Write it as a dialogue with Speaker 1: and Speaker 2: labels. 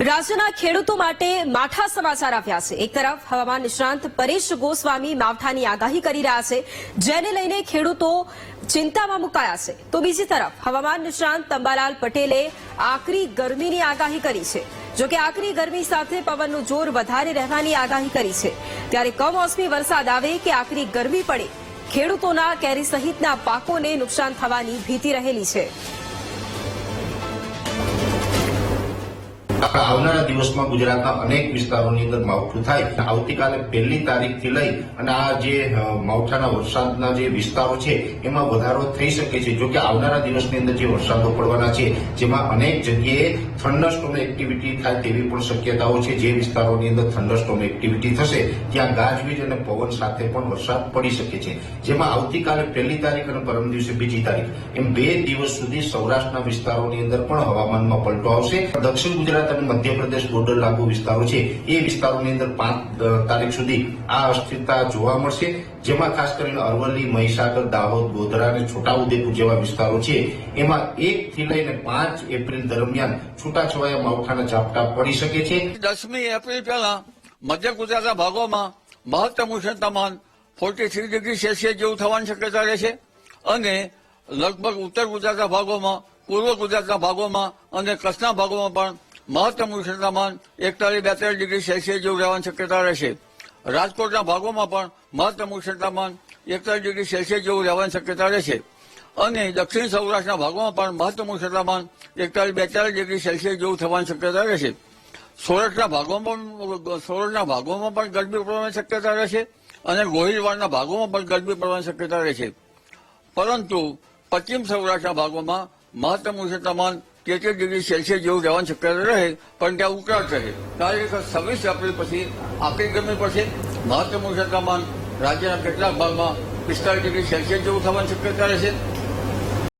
Speaker 1: રાજ્યના ખેડૂતો માટે માઠા સમાચાર આવ્યા છે. એક તરફ હવામાન નિષ્ણાંત પરેશ ગોસ્વામી માવઠાની આગાહી કરી રહ્યા છે, જેને લઈને ખેડૂતો ચિંતામાં મુકાયા છે. તો બીજી તરફ હવામાન નિષ્ણાંત તંબાલાલ પટેલે આકરી ગરમીની આગાહી કરી છે. જોકે આકરી ગરમી સાથે પવનનું જોર વધારે રહેવાની આગાહી કરી છે. ત્યારે કમોસમી વરસાદ આવે કે આકરી ગરમી પડે, ખેડૂતોના કેરી સહિતના પાકોને નુકસાન થવાની ભીતિ રહેલી છે.
Speaker 2: આવનારા દિવસમાં ગુજરાતના અનેક વિસ્તારોની અંદર માવઠું થાય. આવતીકાલે પહેલી તારીખથી લઈ અને આ જે માવઠાના વરસાદના જે વિસ્તારો છે, એમાં વધારો થઈ શકે છે. જો આવનારા દિવસની અંદર જે વરસાદો પડવાના છે, જેમાં અનેક જગ્યાએ થંડરસ્ટોમ એક્ટિવિટી થાય તેવી પણ શક્યતાઓ છે. જે વિસ્તારોની અંદર થંડરસ્ટોમ એક્ટિવિટી થશે, ત્યાં ગાજવીજ અને પવન સાથે પણ વરસાદ પડી શકે છે. જેમાં આવતીકાલે પહેલી તારીખ અને પરમ દિવસે બીજી તારીખ. એમ બે દિવસ સુધી સૌરાષ્ટ્રના વિસ્તારોની અંદર પણ હવામાનમાં પલટો આવશે. દક્ષિણ ગુજરાત અને મધ્યપ્રદેશ બોર્ડર લાગુ વિસ્તારો છે. એ વિસ્તારોની અંદર પાંચ તારીખ સુધી આ અસ્થિરતા જોવા મળશે, જેમાં ખાસ કરીને અરવલ્લી, મહીસાગર, દાહોદ, ગોધરા અને છોટાઉદેપુર જેવા વિસ્તારો છે. એમાં એક થી લઈને પાંચ એપ્રિલ દરમિયાન છૂટાછવાયા માવઠાના ઝાપટા પડી શકે છે.
Speaker 3: દસમી એપ્રિલ પહેલા મધ્ય ગુજરાતના ભાગોમાં મહત્તમ ઉષ્ણતામાન ફોર્ટી થ્રી ડિગ્રી સેલ્સિયસ જેવું થવાની શક્યતા રહેશે અને લગભગ ઉત્તર ગુજરાતના ભાગોમાં, પૂર્વ ગુજરાતના ભાગોમાં અને કચ્છના ભાગોમાં પણ મહત્તમ ઉષ્ણતામાન એકતાલીસ બેતાલીસ ડિગ્રી સેલ્સિયસ જેવું રહેવાની શક્યતા રહેશે. રાજકોટના ભાગોમાં પણ મહત્તમ ઉષ્ણતામાન એકતાલીસ ડિગ્રી સેલ્સિયસ જેવું રહેવાની શક્યતા રહેશે. અને દક્ષિણ સૌરાષ્ટ્રના ભાગોમાં પણ મહત્તમ ઉષ્ણતામાન એકતાલીસ બેતાલીસ ડિગ્રી સેલ્સિયસ જેવું થવાની શક્યતા રહેશે. સૌરાષ્ટ્રના ભાગોમાં પણ, સૌરાષ્ટ્રના ભાગોમાં પણ ગરમી પડવાની શક્યતા રહેશે અને ગોહિલવાડના ભાગોમાં પણ ગરમી પડવાની શક્યતા રહેશે. પરંતુ પશ્ચિમ સૌરાષ્ટ્રના ભાગોમાં મહત્તમ ઉષ્ણતામાન તેત્રીસ ડિગ્રી સેલ્સિયસ જેવું રહેવાની શક્યતા રહે, પણ ત્યાં ઉકળાટ રહે. તારીખ છવ્વીસ એપ્રિલ પછી આકરી ગરમી પડશે. મહત્તમ ઉષ્ણતામાન રાજ્યના કેટલાક ભાગમાં પિસ્તાળીસ ડિગ્રી સેલ્સિયસ જેવું થવાની શક્યતા રહેશે